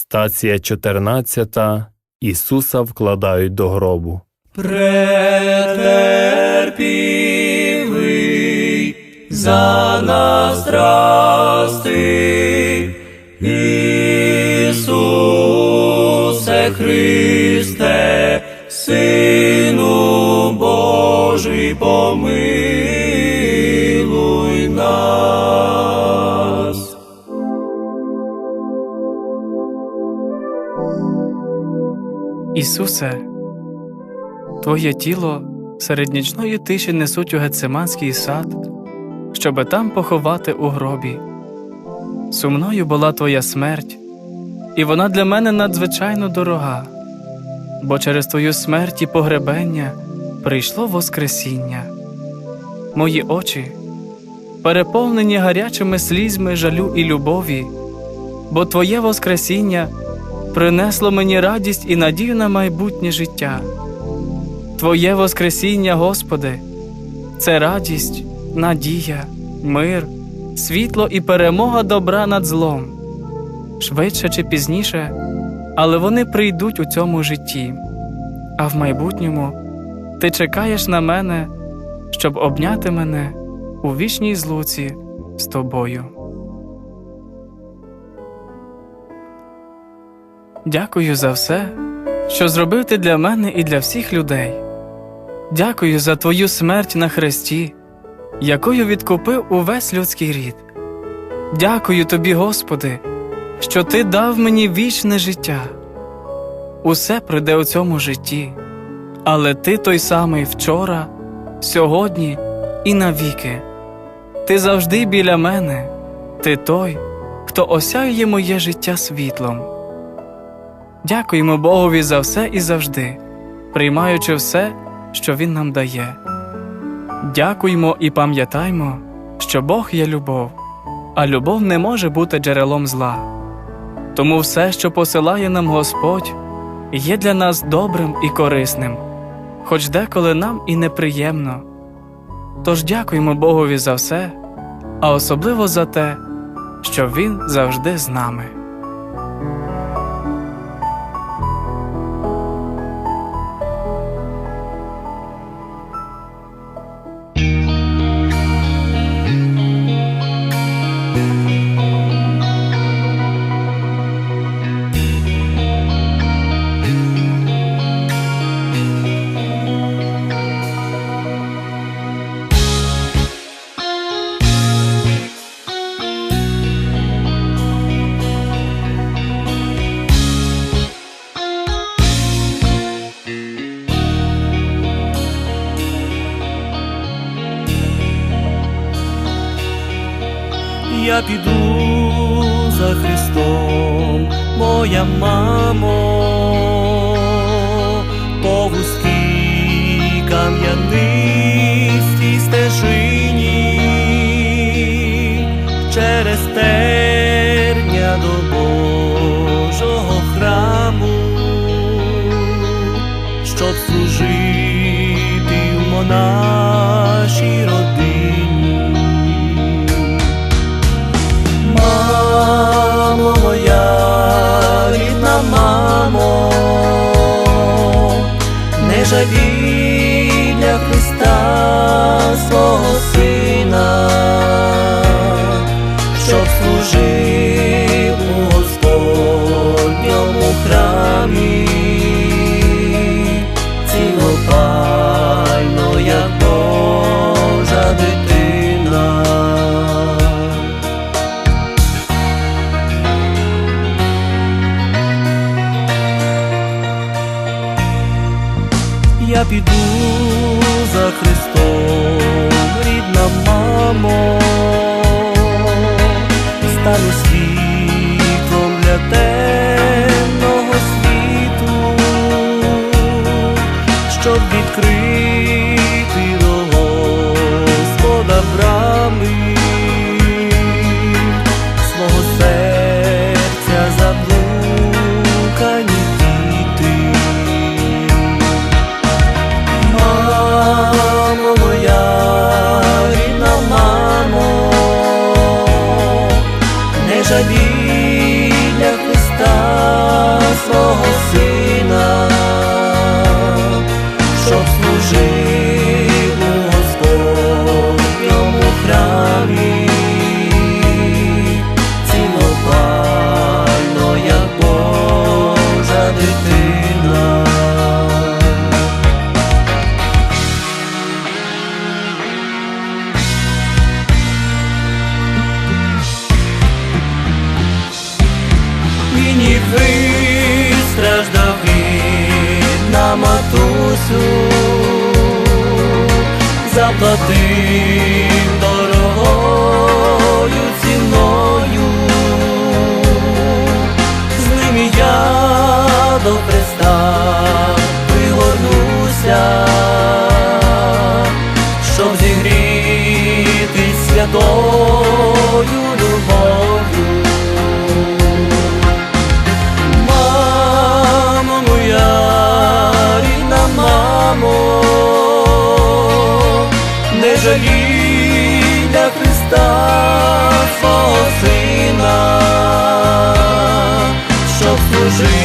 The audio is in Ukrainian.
Стація 14. Ісуса вкладають до гробу. претерпівий за нас страсти, Ісусе Христе, Сину Божий, помилуй нас. Ісусе, Твоє тіло серед нічної тиші несуть у Гецеманський сад, щоби там поховати у гробі. Сумною була Твоя смерть, і вона для мене надзвичайно дорога, бо через Твою смерть і погребення прийшло Воскресіння. Мої очі переповнені гарячими слізьми жалю і любові, бо Твоє Воскресіння принесло мені радість і надію на майбутнє життя. Твоє Воскресіння, Господи, це радість, надія, мир, світло і перемога добра над злом. Швидше чи пізніше, але вони прийдуть у цьому житті, а в майбутньому ти чекаєш на мене, щоб обняти мене у вічній злуці з тобою. Дякую за все, що зробив ти для мене і для всіх людей. Дякую за твою смерть на хресті, якою відкупив увесь людський рід. Дякую тобі, Господи, що Ти дав мені вічне життя. Усе прийде у цьому житті, але Ти той самий вчора, сьогодні і навіки. Ти завжди біля мене, ти той, хто осяює моє життя світлом. Дякуємо Богові за все і завжди, приймаючи все, що Він нам дає. Дякуємо і пам'ятаймо, що Бог є любов, а любов не може бути джерелом зла. Тому все, що посилає нам Господь, є для нас добрим і корисним, хоч деколи нам і неприємно. Тож дякуємо Богові за все, а особливо за те, що Він завжди з нами. Я піду за Христом, моя мамо, щоб щоб служив. часу заплатив дорогою ціною, з ним я до Христа. closing